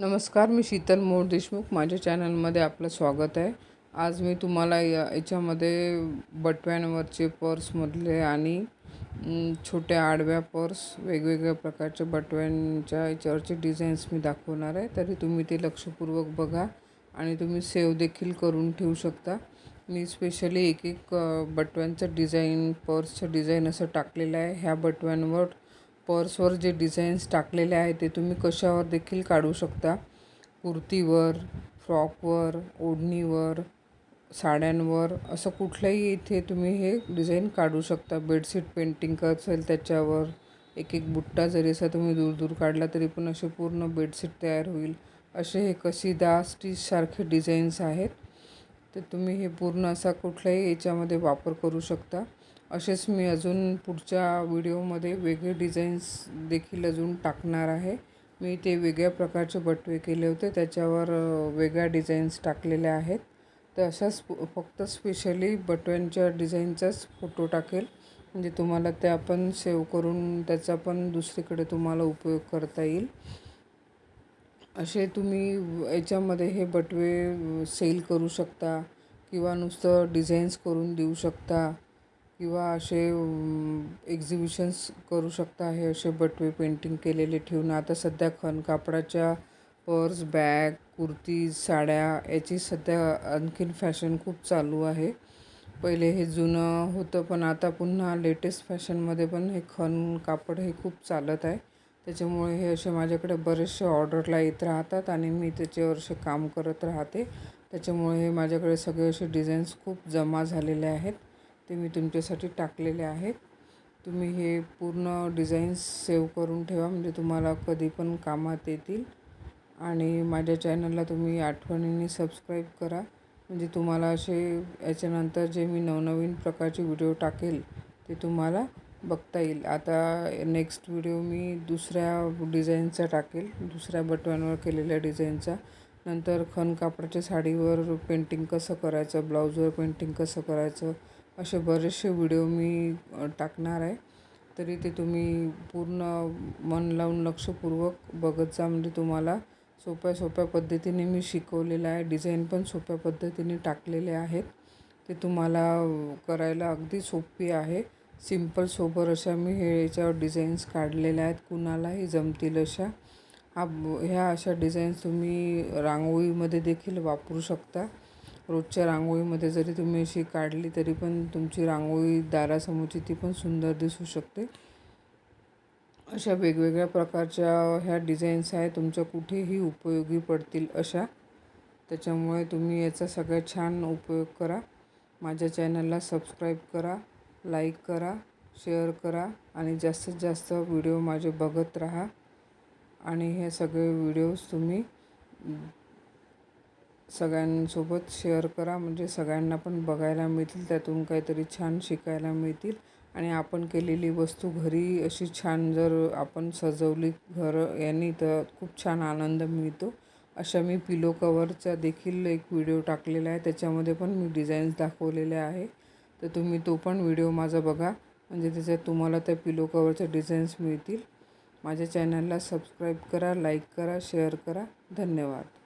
नमस्कार मी शीतल मोर देशमुख. माझ्या चॅनलमध्ये आपलं स्वागत आहे. आज मी तुम्हाला या याच्यामध्ये बटव्यांवरचे पर्समधले आणि छोट्या आडव्या पर्स वेगवेगळ्या प्रकारच्या बटव्यांच्या याच्यावरचे डिझाईन्स मी दाखवणार आहे. तरी तुम्ही ते लक्षपूर्वक बघा आणि तुम्ही सेव देखील करून ठेवू शकता. मी स्पेशली एक एक बटव्यांचं डिझाईन पर्सचं डिझाईन असं टाकलेलं आहे. ह्या बटव्यांवर पर्सवर जे डिझाईन्स टाकलेले आहे ते तुम्ही कशावर देखील काढू शकता? कुर्तीवर फ्रॉकवर ओढणीवर साड्यांवर असं कुठल्याही इथे तुम्ही हे डिझाईन काढू शकता. बेडशीट पेंटिंग असेल त्याच्यावर एक एक बुट्टा जरी असा तुम्ही दूर दूर काढला तरी पण असे पूर्ण बेडशीट तयार होईल. असे हे कशीदा स्टिचसारखे डिझाईन्स आहेत तर तुम्ही हे पूर्ण असा कुठल्याही याच्यामध्ये वापर करू शकता. असेच मी अजून पुढच्या व्हिडिओमध्ये वेगळे डिझाईन्स देखील अजून टाकणार आहे. मी ते वेगळ्या प्रकारचे बटवे केले होते त्याच्यावर वेगळ्या डिझाईन्स टाकलेल्या आहेत. तर अशाच फक्त स्पेशली बटव्यांच्या डिझाईनचाच फोटो टाकेल. म्हणजे तुम्हाला त्या पण सेव्ह करून त्याचा पण दुसरीकडे तुम्हाला उपयोग करता येईल. असे तुम्ही याच्यामध्ये हे बटवे सेल करू शकता किंवा नुसतं डिझाईन्स करून देऊ शकता. किंवा असे एक्झिबिशन्स करू शकता हे असे बटवे पेंटिंग केलेले ठेवून. आता सध्या खण कापडाच्या पर्स बॅग कुर्तीज साड्या याची सध्या आणखीन फॅशन खूप चालू आहे. पहिले हे जुनं होतं पण आता पुन्हा लेटेस्ट फॅशनमध्ये पण हे खण कापड हे खूप चालत आहे. त्याच्यामुळे हे असे माझ्याकडे बरेचसे ऑर्डरला येत राहतात आणि मी त्याच्यावर असे काम करत राहते. त्याच्यामुळे हे माझ्याकडे सगळे असे डिझाईन्स खूप जमा झालेले आहेत. ते मी तुमच्यासाठी टाकलेले आहेत. तुम्ही हे पूर्ण डिझाईन्स सेव्ह करून ठेवा म्हणजे तुम्हाला कधी पण कामात येतील. आणि माझ्या चॅनलला तुम्ही आठवणीने सबस्क्राईब करा. म्हणजे तुम्हाला असे याच्यानंतर जे मी नवनवीन प्रकारचे व्हिडिओ टाकेल ते तुम्हाला बघता येईल. आता नेक्स्ट व्हिडिओ मी दुसऱ्या डिझाईनचा टाकेल दुसऱ्या बटव्यांवर केलेल्या डिझाईनचा. नंतर खण कापडाच्या साडीवर पेंटिंग कसं करायचं ब्लाऊजवर पेंटिंग कसं करायचं असे बरेचसे व्हिडिओ मी टाकणार आहे. तरी ते तुम्ही पूर्ण मन लावून लक्षपूर्वक बघत जा. म्हणजे तुम्हाला सोप्या सोप्या पद्धतीने मी शिकवलेलं आहे. डिझाईन पण सोप्या पद्धतीने टाकलेले आहेत. ते तुम्हाला करायला अगदी सोपी आहे. सिंपल सोबर अशा मी हे याच्यावर डिझाईन्स काढलेल्या आहेत. कुणालाही जमतील अशा. हा ह्या अशा डिझाईन्स तुम्ही रांगोळीमध्ये देखील वापरू शकता. रोजच्या रांगोळीमध्ये जरी तुम्ही अशी काढली तरी पण तुमची रांगोळी दारासमोरची ती पण सुंदर दिसू शकते. अशा वेगवेगळ्या प्रकारच्या ह्या डिझाईन्स आहेत तुमच्या कुठेही उपयोगी पडतील अशा. त्याच्यामुळे तुम्ही याचा सगळ्यात छान उपयोग करा. माझ्या चॅनलला सबस्क्राईब करा लाईक करा शेअर करा आणि जास्तीत जास्त व्हिडिओ माझे बघत राहा. आणि हे सगळे व्हिडिओज तुम्ही सगळ्यांसोबत शेअर करा. म्हणजे सगळ्यांना पण बघायला मिळतील त्यातून काहीतरी छान शिकायला मिळतील. आणि आपण केलेली वस्तू घरी अशी छान जर आपण सजवली घर यांनी तर खूप छान आनंद मिळतो. अशा मी पिलो कवरचा देखील एक व्हिडिओ टाकलेला आहे. त्याच्यामध्ये पण मी डिझाईन्स दाखवलेले आहे. तर तुम्ही तो पण व्हिडिओ माझा बघा. म्हणजे त्याच्यात तुम्हाला त्या पिलो कवरच्या डिझाईन्स मिळतील. माझ्या चॅनलला सबस्क्राईब करा लाईक करा शेअर करा. धन्यवाद.